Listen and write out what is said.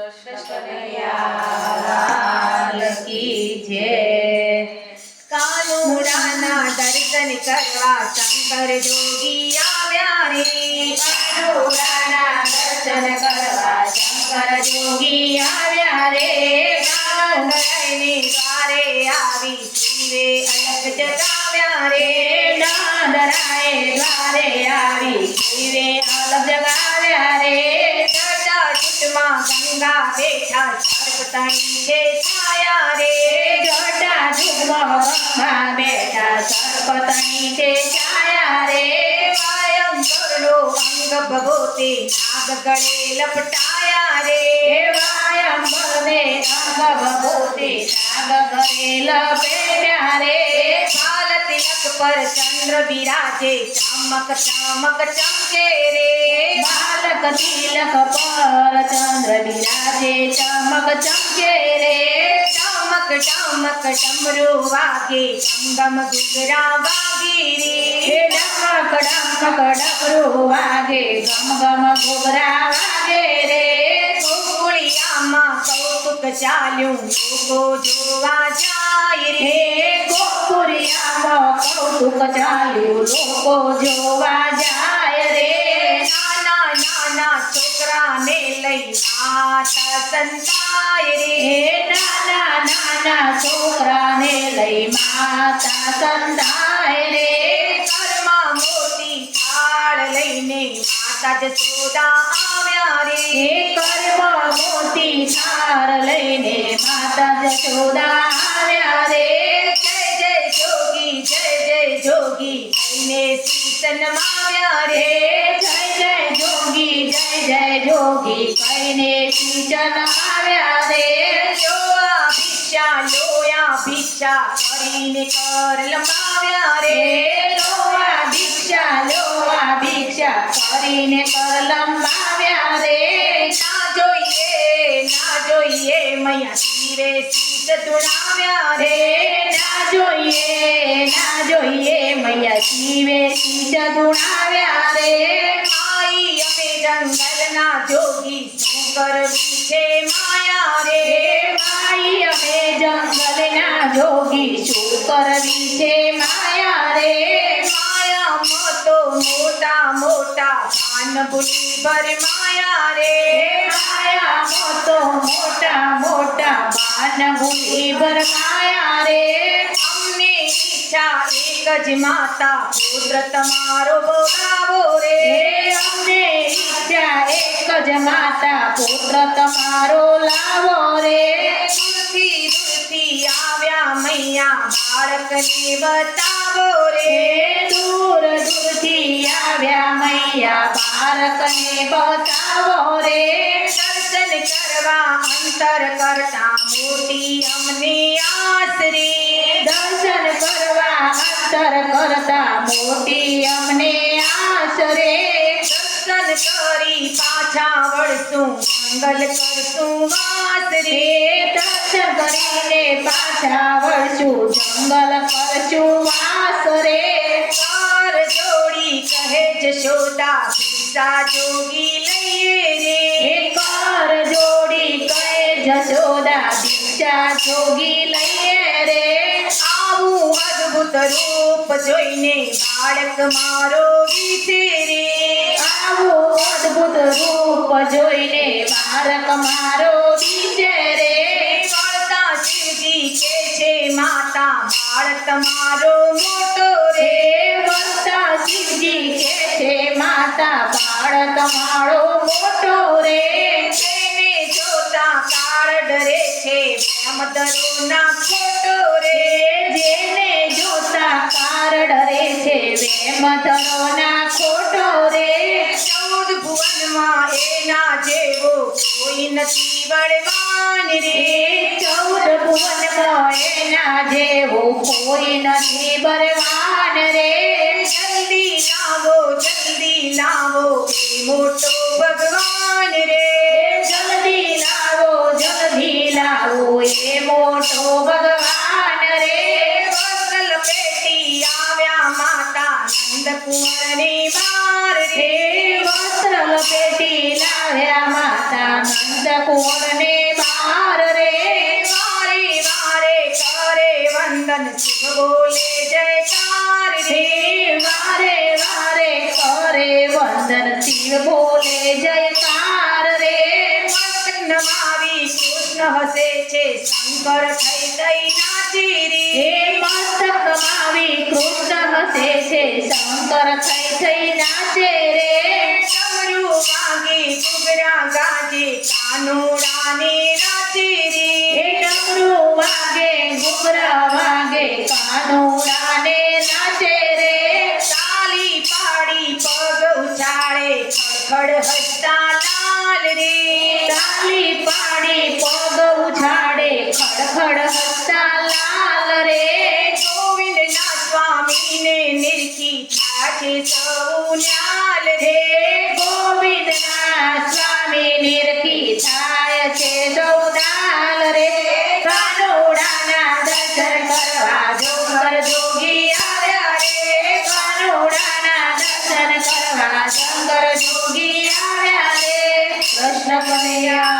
કૃષ્ણ કનૈયાલાલ કી જય કાનુડાના દર્શન કરવા શંકર જોગી આવ્યા રે કાનુડાના દર્શન કરવા શંકર જોગી આવ્યા રે કાનુડાની દ્વારે આવી શિવે અલગ જગાવ્યા રે નાદરાએ દ્વારે આવી શિવે અલગ જગાવ્યા गंगा पेक्षा सर्पतनी के छाया रे। जटा ध्रुव ब्रह्मा बेटा सर्पतनी के छाया रे। वायम करलो अंग भगवती नाग गले लपटाया रे। कायम करने अंग भगवती नाग गले लपेटा रे। काल तिलक पर चंद्र विराजे, चमक चमक चमके रे। बालक तिलक पर चंद्र ચમક રે ચમક ચમક ડમરુ વાગે ચમગમ ગુગરા વાગી રે ડમક ડમક ડમરો વાગે ગમ ગમ ગુગરા વાગે રે કોકુળિયામાં કૌતુક ચાલ્યું લોકો જોવા જાય રે કોકુળિયામાં કૌતુક ચાલ્યું લોકો જોવા માતા સંતાય રે નાના નાના છોકરાને લઈ માતા સંતાય રે ઘરમાં મોટી થાળ લઈને માતા જશોદા આવ્યા રે ઘરમાં મોટી થાળ લઈને માતા જશોદા આવ્યા રે જય જય જોગી જય જય જોગી કહીને શીતન માવ્યા રે જય જય જોગી જય જય જોગી કહીને શીતન આવ્યા રે લોયા ભિક્ષા લોયા ભિક્ષા કરીને કર લંબાવ્યા રે. લોયા ભિક્ષા લોયા ભિક્ષા કરીને કર લંબાવ્યા ના જોઈએ ના જોઈએ, મૈયા શિવે શીત તુડાવ્યા ના જોઈએ ના જોઈએ, મૈયા શિવે શીત તુડાવ્યા રે. માઈ અમે જંગલના જોગી કરવી છે માયા રે માઈ અમે જંગલના જોગી શું કરવી છે માયા રે માયા મોટો મોટા મોટા પાન બુલી ભર માયા રે માયા મોટો મોટા મોટા પાન બુલી ભર માયા રે અમને ઈચ્છા એક જ માતા, પુત્ર તમારો બોલાવો રે. અમને ઈચ્છા એક જ માતા પુત્ર તમારો લાવો રે દૂરથી દૂરથી આવ્યા મૈયા બાળકને બતાવો રે દૂર દૂરથી આવ્યા મૈયા બાળકને બતાવો રે દર્શન કરવા અંતર કરતા મોટી અમને આસ રે દર્શન કરવા અંતર કરતા મોટી અમને મંગલ કરતું વાસ રે દર્શન કરીને પાછા વળશું જંગલ કરશું વાસ રે કાર જોડી કહે જશોદા પિતા જોગી લઈએ રે. કાર જોડી કહે જશોદા દીક્ષા જોગી લઈએ રે. અદ્ભુત રૂપ જોઈને બાળક મારો વિશે રે. અદ્ભુત રૂપ જોઈને બાળક મારો વિશે રે. વળતા શિવજી કે છે માતા, બાળક મારો મોટો રે. વળતા શિવજી કે છે માતા, બાળક મારો મોટો રે. કાળ ડરે છે. એમ ફોટો રે, જેને જોતા કાળ ડરે છે. વેમ ધરો ના ખોટો રે. ચૌદ ભુવનમાં એના જેવો કોઈ નથી બળવાન રે. ચૌદ ભુવનમાં એના જેવો કોઈ નથી બળવાન એ મોટો ભગવાન રે, વસલ પેટી આવ્યા માતા નંદ કુંવરની બાર રે વસ્ત્ર પેટી લાવ્યા માતા નંદ કુંવર કુંવરને બાર રે. વારે વારે કરે વંદન શિવ શંકર થઈ ગઈ નાચી રે હે મસ્તક માવી કૃષ્ણ હસે છે. શંકર થઈ થઈ નાચે રે. ડમરું વાગે ઘૂઘરા ગાજી કાનુડાની રાચી રે હે ડમરું વાગે ઘૂઘરા થાય છે સૌદાલ રે. કાનોડાના દર્શન કરવા જોગર જોગી આવ્યા રે. કાનોડાના દર્શન કરવા શંકર જોગી આવ્યા રે. કૃષ્ણ કનૈયા